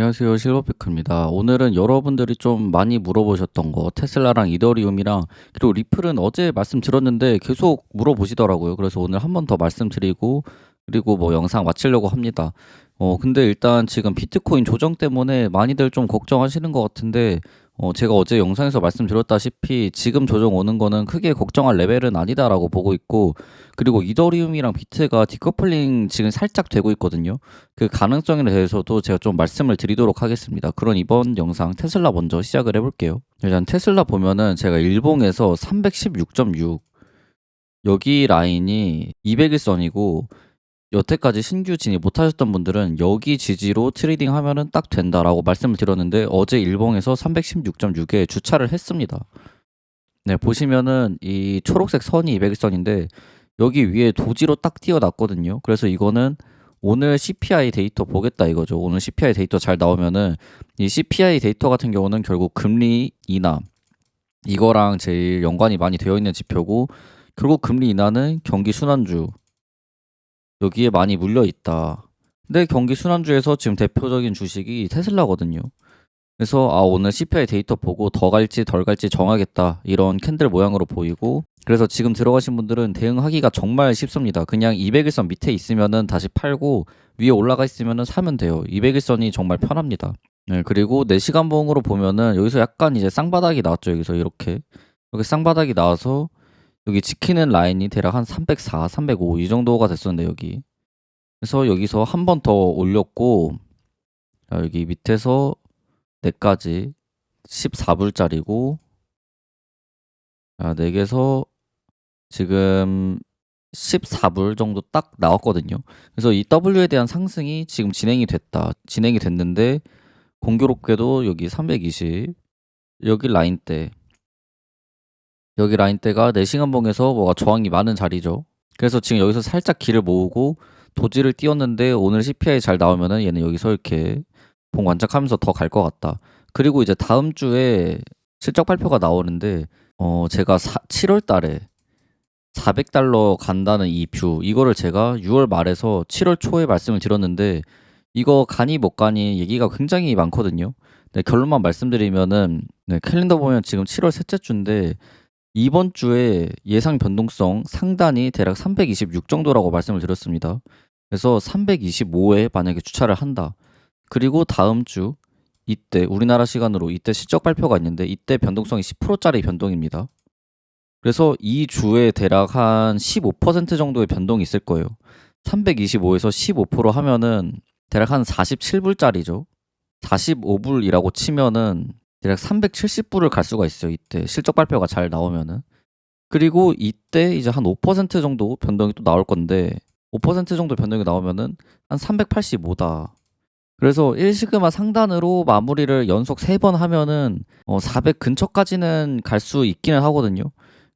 안녕하세요. 실버피크입니다. 오늘은 여러분들이 좀 많이 물어보셨던 거, 테슬라랑 이더리움이랑, 그리고 리플은 어제 말씀드렸는데 계속 물어보시더라고요. 그래서 오늘 한 번 더 말씀드리고, 그리고 뭐 영상 마치려고 합니다. 어, 근데 일단 지금 비트코인 조정 때문에 많이들 좀 걱정하시는 것 같은데, 어, 제가 어제 영상에서 말씀드렸다시피 지금 조정 오는 거는 크게 걱정할 레벨은 아니다라고 보고 있고, 그리고 이더리움이랑 비트가 디커플링 지금 살짝 되고 있거든요. 그 가능성에 대해서도 제가 좀 말씀을 드리도록 하겠습니다. 그럼 이번 영상 테슬라 먼저 시작을 해볼게요. 일단 테슬라 보면은 제가 일봉에서 316.6 여기 라인이 200일선이고 여태까지 신규 진입 못하셨던 분들은 여기 지지로 트레이딩 하면은 딱 된다라고 말씀을 드렸는데 어제 일봉에서 316.6에 주차를 했습니다. 네, 보시면은 이 초록색 선이 200일선인데 여기 위에 도지로 딱 띄어놨거든요. 그래서 이거는 오늘 CPI 데이터 보겠다 이거죠. 오늘 CPI 데이터 잘 나오면은 이 CPI 데이터 같은 경우는 결국 금리 인하 이거랑 제일 연관이 많이 되어 있는 지표고 결국 금리 인하는 경기 순환주 여기에 많이 물려 있다. 근데 경기 순환주에서 지금 대표적인 주식이 테슬라거든요. 그래서 아 오늘 CPI 데이터 보고 더 갈지 덜 갈지 정하겠다 이런 캔들 모양으로 보이고 그래서 지금 들어가신 분들은 대응하기가 정말 쉽습니다. 그냥 200일선 밑에 있으면은 다시 팔고 위에 올라가 있으면은 사면 돼요. 200일선이 정말 편합니다. 네, 그리고 4시간 봉으로 보면은 여기서 약간 이제 쌍바닥이 나왔죠. 여기서 이렇게 여기 쌍바닥이 나와서 여기 지키는 라인이 대략 한 304, 305 이 정도가 됐었는데 여기 그래서 여기서 한 번 더 올렸고 여기 밑에서 4까지 14불짜리고 아, 4개에서 지금 14불 정도 딱 나왔거든요. 그래서 이 W에 대한 상승이 지금 진행이 됐다. 진행이 됐는데 공교롭게도 여기 320 여기 라인대 여기 라인대가 4시간 봉에서 뭐가 저항이 많은 자리죠. 그래서 지금 여기서 살짝 길을 모으고 도지를 띄웠는데 오늘 CPI 잘 나오면은 얘는 여기서 이렇게 봉 완착하면서 더 갈 것 같다. 그리고 이제 다음 주에 실적 발표가 나오는데 어 제가 7월 달에 400달러 간다는 이 뷰 이거를 제가 6월 말에서 7월 초에 말씀을 드렸는데 이거 가니 못 가니 얘기가 굉장히 많거든요. 네, 결론만 말씀드리면은 네, 캘린더 보면 지금 7월 셋째 주인데 이번 주에 예상 변동성 상단이 대략 326 정도라고 말씀을 드렸습니다. 그래서 325에 만약에 주차를 한다. 그리고 다음 주 이때 우리나라 시간으로 이때 실적 발표가 있는데 이때 변동성이 10%짜리 변동입니다. 그래서 이 주에 대략 한 15% 정도의 변동이 있을 거예요. 325에서 15% 하면은 대략 한 47불짜리죠. 45불이라고 치면은 대략 370불을 갈 수가 있어요. 이때 실적 발표가 잘 나오면은. 그리고 이때 이제 한 5% 정도 변동이 또 나올 건데 5% 정도 변동이 나오면은 한 385다. 그래서 1시그마 상단으로 마무리를 연속 3번 하면은 어 400 근처까지는 갈 수 있기는 하거든요.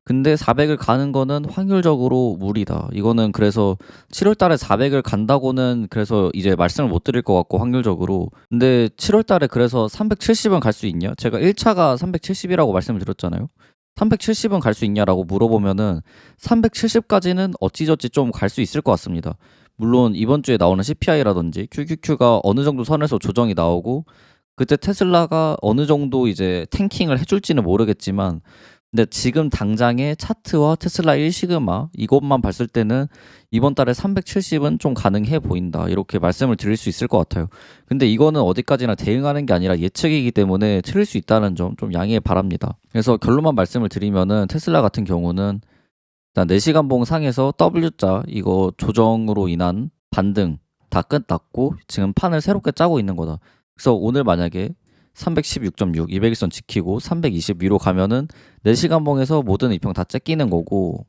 근데 400을 가는 거는 확률적으로 무리다. 이거는 그래서 7월 달에 400을 간다고는 그래서 이제 말씀을 못 드릴 것 같고 확률적으로. 근데 7월 달에 그래서 370은 갈 수 있냐? 제가 1차가 370이라고 말씀을 드렸잖아요. 370은 갈 수 있냐라고 물어보면은 370까지는 어찌저찌 좀 갈 수 있을 것 같습니다. 물론 이번 주에 나오는 CPI라든지 QQQ가 어느 정도 선에서 조정이 나오고 그때 테슬라가 어느 정도 이제 탱킹을 해줄지는 모르겠지만 근데 지금 당장의 차트와 테슬라 1시그마 이것만 봤을 때는 이번 달에 370은 좀 가능해 보인다. 이렇게 말씀을 드릴 수 있을 것 같아요. 근데 이거는 어디까지나 대응하는 게 아니라 예측이기 때문에 틀릴 수 있다는 점 좀 양해 바랍니다. 그래서 결론만 말씀을 드리면은 테슬라 같은 경우는 일단 4시간 봉 상에서 W자 이거 조정으로 인한 반등 다 끝났고 지금 판을 새롭게 짜고 있는 거다. 그래서 오늘 만약에 316.6, 200일선 지키고 320 위로 가면은 4시간 봉에서 모든 이평 다 째끼는 거고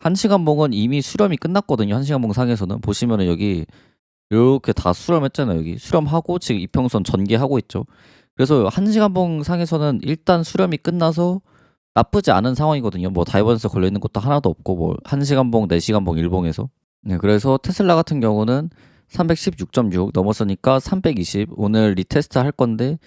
1시간 봉은 이미 수렴이 끝났거든요. 1시간 봉 상에서는 보시면은 여기 이렇게 다 수렴했잖아요. 여기 수렴하고 지금 이평선 전개하고 있죠. 그래서 1시간 봉 상에서는 일단 수렴이 끝나서 나쁘지 않은 상황이거든요. 뭐 다이버전스 걸려 있는 것도 하나도 없고 뭐 1시간 봉, 4시간 봉, 일봉에서. 네, 그래서 테슬라 같은 경우는 316.6 넘었으니까 320 오늘 리테스트 할 건데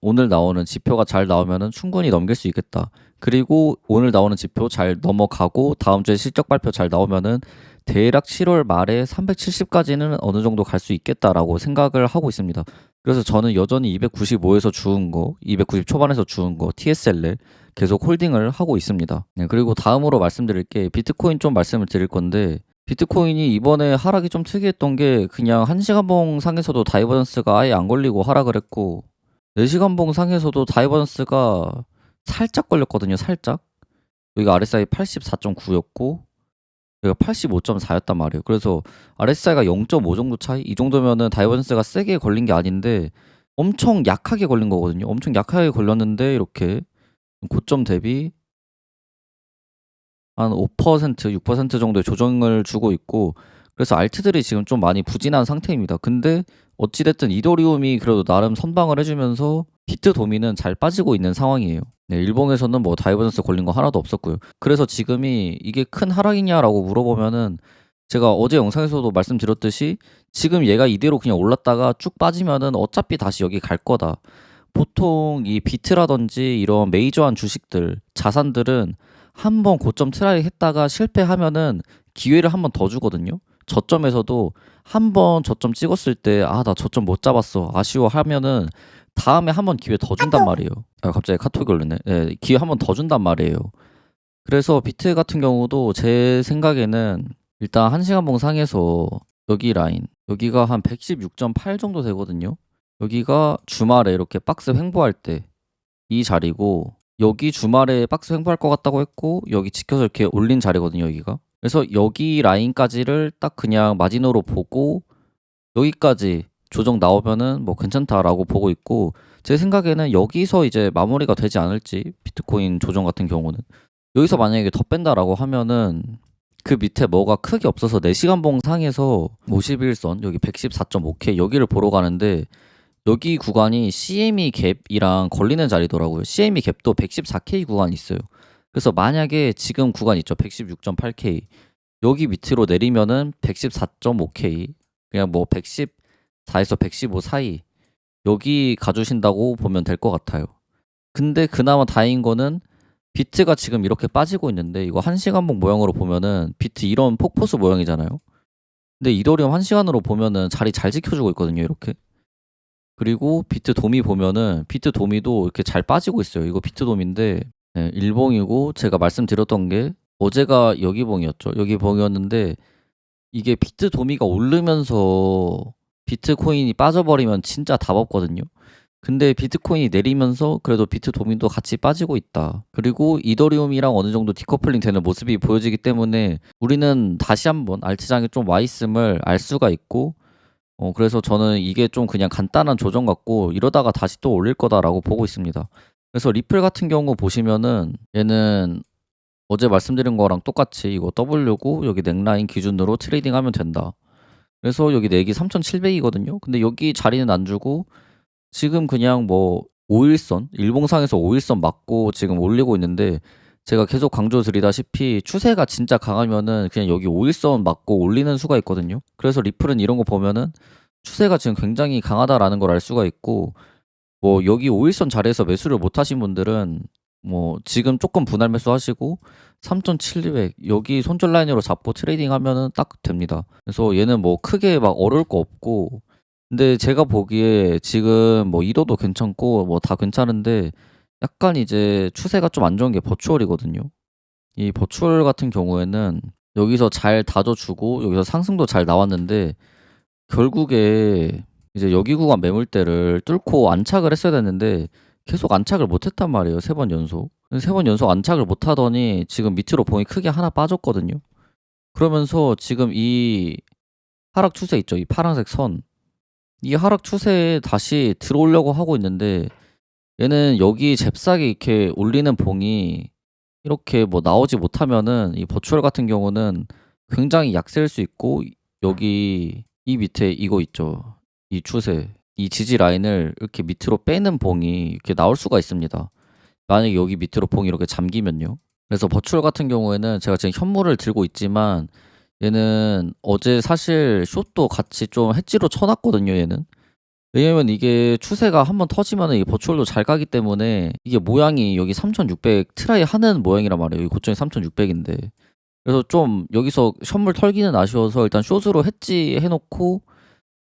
오늘 나오는 지표가 잘 나오면은 충분히 넘길 수 있겠다. 그리고 오늘 나오는 지표 잘 넘어가고 다음 주에 실적 발표 잘 나오면은 대략 7월 말에 370까지는 어느 정도 갈 수 있겠다라고 생각을 하고 있습니다. 그래서 저는 여전히 295에서 주은 거, 290 초반에서 주은 거, TSL에 계속 홀딩을 하고 있습니다. 네, 그리고 다음으로 말씀드릴 게 비트코인 좀 말씀을 드릴 건데 비트코인이 이번에 하락이 좀 특이했던 게 그냥 1시간봉 상에서도 다이버전스가 아예 안 걸리고 하락을 했고 4시간봉 상에서도 다이버전스가 살짝 걸렸거든요. 살짝. 여기가 RSI 84.9였고 여기가 85.4였단 말이에요. 그래서 RSI가 0.5 정도 차이? 이 정도면은 다이버전스가 세게 걸린 게 아닌데 엄청 약하게 걸린 거거든요. 엄청 약하게 걸렸는데 이렇게 고점 대비 한 5%, 6% 정도의 조정을 주고 있고 그래서 알트들이 지금 좀 많이 부진한 상태입니다. 근데 어찌됐든 이더리움이 그래도 나름 선방을 해주면서 비트 도미는 잘 빠지고 있는 상황이에요. 네, 일봉에서는 뭐 다이버전스 걸린 거 하나도 없었고요. 그래서 지금이 이게 큰 하락이냐라고 물어보면은 제가 어제 영상에서도 말씀드렸듯이 지금 얘가 이대로 그냥 올랐다가 쭉 빠지면은 어차피 다시 여기 갈 거다. 보통 이 비트라든지 이런 메이저한 주식들, 자산들은 한 번 고점 트라이 했다가 실패하면은 기회를 한 번 더 주거든요. 저점에서도 한 번 저점 찍었을 때 아 나 저점 못 잡았어 아쉬워 하면은 다음에 한 번 기회 더 준단 말이에요. 아 갑자기 카톡이 올렸네. 네, 기회 한 번 더 준단 말이에요. 그래서 비트 같은 경우도 제 생각에는 일단 1시간 봉 상에서 여기 라인 여기가 한 116.8 정도 되거든요. 여기가 주말에 이렇게 박스 횡보할 때 이 자리고 여기 주말에 박스 횡보할 것 같다고 했고 여기 지켜서 이렇게 올린 자리거든요 여기가. 그래서 여기 라인까지를 딱 그냥 마진으로 보고 여기까지 조정 나오면은 뭐 괜찮다라고 보고 있고 제 생각에는 여기서 이제 마무리가 되지 않을지 비트코인 조정 같은 경우는. 여기서 만약에 더 뺀다라고 하면은 그 밑에 뭐가 크게 없어서 4시간 봉 상에서 51선 여기 114.5K 여기를 보러 가는데 여기 구간이 CME 갭이랑 걸리는 자리더라고요. CME 갭도 114K 구간이 있어요. 그래서 만약에 지금 구간 있죠. 116.8K. 여기 밑으로 내리면은 114.5K. 그냥 뭐 114에서 115 사이. 여기 가주신다고 보면 될 것 같아요. 근데 그나마 다행인 거는 비트가 지금 이렇게 빠지고 있는데 이거 1시간봉 모양으로 보면은 비트 이런 폭포수 모양이잖아요. 근데 이더리움 1시간으로 보면은 자리 잘 지켜주고 있거든요. 이렇게. 그리고 비트 도미 보면은 비트 도미도 이렇게 잘 빠지고 있어요. 이거 비트 도미인데 네, 일봉이고 제가 말씀드렸던 게 어제가 여기 봉이었죠. 여기 봉이었는데 이게 비트 도미가 오르면서 비트코인이 빠져버리면 진짜 답 없거든요. 근데 비트코인이 내리면서 그래도 비트 도미도 같이 빠지고 있다. 그리고 이더리움이랑 어느 정도 디커플링 되는 모습이 보여지기 때문에 우리는 다시 한번 알트장에 좀 와 있음을 알 수가 있고 어 그래서 저는 이게 좀 그냥 간단한 조정 같고 이러다가 다시 또 올릴 거다라고 보고 있습니다. 그래서 리플 같은 경우 보시면은 얘는 어제 말씀드린 거랑 똑같이 이거 W고 여기 넥라인 기준으로 트레이딩 하면 된다. 그래서 여기 넥이 3,700이거든요. 근데 여기 자리는 안 주고 지금 그냥 뭐 5일선 일봉상에서 5일선 맞고 지금 올리고 있는데 제가 계속 강조드리다시피 추세가 진짜 강하면은 그냥 여기 5일선 맞고 올리는 수가 있거든요. 그래서 리플은 이런 거 보면은 추세가 지금 굉장히 강하다라는 걸 알 수가 있고 뭐 여기 5일선 자리에서 매수를 못 하신 분들은 뭐 지금 조금 분할 매수 하시고 3,700 여기 손절 라인으로 잡고 트레이딩 하면은 딱 됩니다. 그래서 얘는 뭐 크게 막 어려울 거 없고 근데 제가 보기에 지금 뭐 이도도 괜찮고 뭐 다 괜찮은데 약간 이제 추세가 좀 안 좋은 게 버추얼이거든요. 이 버추얼 같은 경우에는 여기서 잘 다져주고 여기서 상승도 잘 나왔는데 결국에 이제 여기 구간 매물대를 뚫고 안착을 했어야 됐는데 계속 안착을 못했단 말이에요. 세 번 연속. 세 번 연속 안착을 못하더니 지금 밑으로 봉이 크게 하나 빠졌거든요. 그러면서 지금 이 하락 추세 있죠. 이 파란색 선. 이 하락 추세에 다시 들어오려고 하고 있는데 얘는 여기 잽싸게 이렇게 올리는 봉이 이렇게 뭐 나오지 못하면은 이 버추얼 같은 경우는 굉장히 약세일 수 있고 여기 이 밑에 이거 있죠. 이 추세, 이 지지 라인을 이렇게 밑으로 빼는 봉이 이렇게 나올 수가 있습니다. 만약에 여기 밑으로 봉이 이렇게 잠기면요. 그래서 버추얼 같은 경우에는 제가 지금 현물을 들고 있지만 얘는 어제 사실 숏도 같이 좀 해지로 쳐놨거든요, 얘는. 왜냐면 이게 추세가 한번 터지면은 이 버추얼도 잘 가기 때문에 이게 모양이 여기 3600 트라이 하는 모양이란 말이에요. 여기 고점이 3600인데. 그래서 좀 여기서 현물 털기는 아쉬워서 일단 숏으로 해지 해 놓고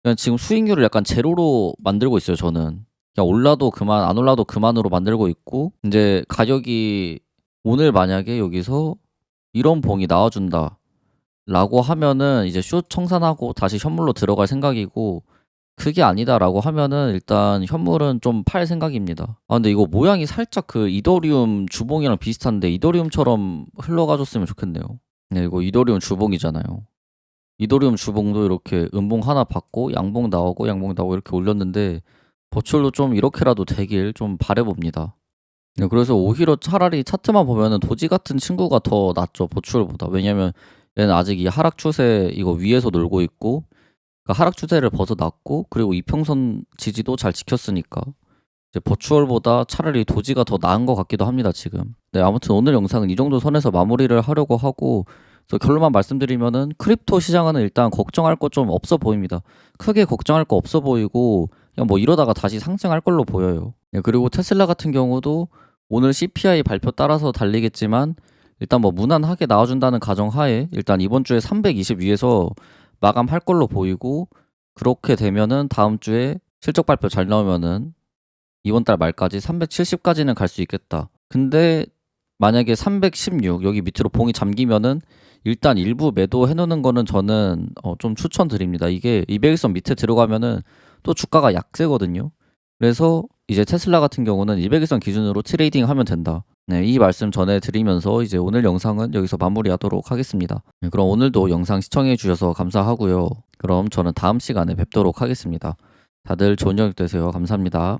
그냥 지금 수익률을 약간 제로로 만들고 있어요, 저는. 그냥 올라도 그만 안 올라도 그만으로 만들고 있고 인제 가격이 오늘 만약에 여기서 이런 봉이 나와 준다 라고 하면은 이제 숏 청산하고 다시 현물로 들어갈 생각이고 그게 아니다라고 하면은 일단 현물은 좀 팔 생각입니다. 아 근데 이거 모양이 살짝 그 이더리움 주봉이랑 비슷한데 이더리움처럼 흘러가 줬으면 좋겠네요. 네 이거 이더리움 주봉이잖아요. 이더리움 주봉도 이렇게 음봉 하나 받고 양봉 나오고 양봉 나오고 이렇게 올렸는데 버추얼도 좀 이렇게라도 되길 좀 바래 봅니다. 네 그래서 오히려 차라리 차트만 보면은 도지 같은 친구가 더 낫죠, 버추얼보다. 왜냐면 얘는 아직 이 하락 추세 이거 위에서 놀고 있고 그러니까 하락 추세를 벗어났고 그리고 이평선 지지도 잘 지켰으니까 이제 버추얼보다 차라리 도지가 더 나은 것 같기도 합니다, 지금. 네 아무튼 오늘 영상은 이 정도 선에서 마무리를 하려고 하고 결론만 말씀드리면은 크립토 시장은 일단 걱정할 거좀 없어 보입니다. 크게 걱정할 거 없어 보이고 그냥 뭐 이러다가 다시 상승할 걸로 보여요. 네 그리고 테슬라 같은 경우도 오늘 CPI 발표 따라서 달리겠지만 일단 뭐 무난하게 나와 준다는 가정하에 일단 이번 주에 320 위에서 마감할 걸로 보이고 그렇게 되면은 다음 주에 실적 발표 잘 나오면은 이번 달 말까지 370 까지는 갈 수 있겠다. 근데 만약에 316 여기 밑으로 봉이 잠기면은 일단 일부 매도 해 놓는 거는 저는 어 좀 추천드립니다. 이게 200일선 밑에 들어가면은 또 주가가 약세거든요. 그래서 이제 테슬라 같은 경우는 200일선 기준으로 트레이딩 하면 된다. 네 이 말씀 전해 드리면서 이제 오늘 영상은 여기서 마무리하도록 하겠습니다. 네 그럼 오늘도 영상 시청해 주셔서 감사하고요. 그럼 저는 다음 시간에 뵙도록 하겠습니다. 다들 좋은 저녁 되세요. 감사합니다.